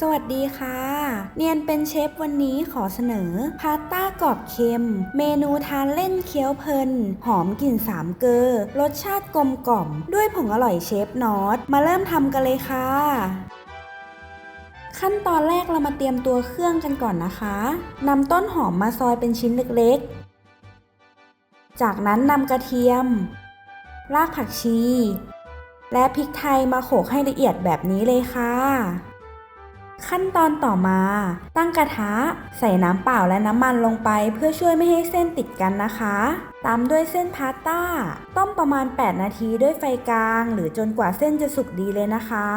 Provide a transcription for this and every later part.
สวัสดีค่ะ เนียนเป็นเชฟวันนี้ขอเสนอ พาสต้ากรอบเค็ม เมนูทานเล่นเคี้ยวเพลิน หอมกลิ่นสามเกลอรสชาติกลมกล่อม ด้วยผงอร่อยเชฟนอต มาเริ่มทำกันเลยค่ะ ขั้นตอนแรกเรามาเตรียมตัวเครื่องกันก่อนนะคะนำต้นหอมมาซอยเป็นชิ้นเล็กๆ จากนั้นนำกระเทียม รากผักชี และพริกไทยมาโขลกให้ละเอียดแบบนี้เลยค่ะ ขั้นตอนต่อมา ตั้งกระทะ ใส่น้ำเปล่าและน้ำมันลงไป เพื่อช่วยไม่ให้เส้นติดกันนะคะ ตามด้วยเส้นพาสต้า ต้มประมาณ 8 นาทีด้วยไฟกลาง หรือจนกว่าเส้นจะสุกดีเลยนะคะ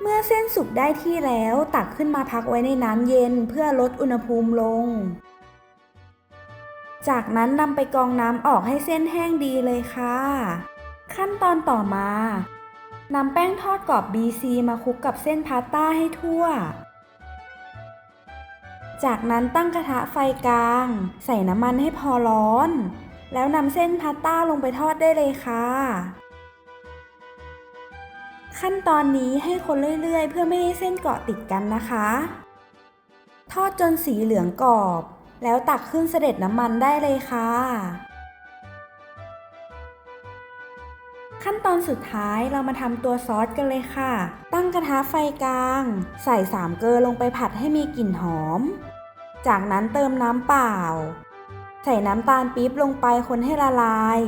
เมื่อเส้นสุกได้ที่แล้วตักขึ้นมาพักไว้ในน้ำเย็น เพื่อลดอุณหภูมิลง จากนั้นนำไปกรองน้ำออกให้เส้นแห้งดีเลยค่ะ ขั้นตอนต่อมา นำแป้งทอดกรอบ BC มาคลุกกับเส้นพาสต้าให้ทั่ว จากนั้นตั้งกระทะไฟกลาง ใส่น้ำมันให้พอร้อน แล้วนำเส้นพาสต้าลงไปทอดได้เลยค่ะ ขั้นตอนนี้ให้คนเรื่อยๆ เพื่อไม่ให้เส้นเกาะติดกันนะคะ ทอดจนสีเหลืองกรอบ แล้วตักขึ้นเสด็จน้ำมันได้เลยค่ะ ขั้นตอนสุดท้ายเรามาทำตัวซอสกันเลยค่ะ ตั้งกระทะไฟกลาง ใส่สามเกลือลงไปผัดให้มีกลิ่นหอม จากนั้นเติมน้ำเปล่า ใส่น้ำตาลปี๊บลงไปคนให้ละลาย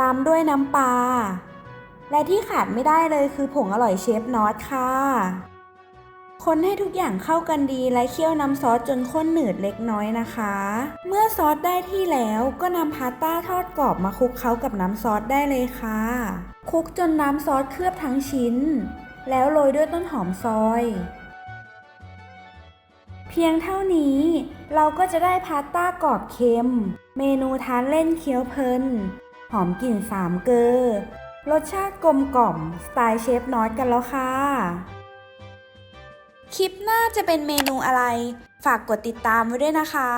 ตามด้วยน้ำปลา และที่ขาดไม่ได้เลยคือผงอร่อยเชฟนอตค่ะ คนให้ทุกอย่างเข้ากันดีและเคี่ยวน้ำซอสจนข้นหนืดเล็กน้อยนะคะ เมื่อซอสได้ที่แล้วก็นำพาสต้าทอดกรอบมาคลุกเคล้ากับน้ำซอสได้เลยค่ะ คลุกจนน้ำซอสเคลือบทั้งชิ้น แล้วโรยด้วยต้นหอมซอย เพียงเท่านี้เราก็จะได้พาสต้ากรอบเค็ม เมนูทานเล่นเคี้ยวเพลิน หอมกลิ่นสามเกลอรสชาติกลมกล่อม สไตล์เชฟนอตกันแล้วค่ะ คลิปหน้าจะเป็นเมนูอะไร ฝากกดติดตามไว้ด้วยนะคะ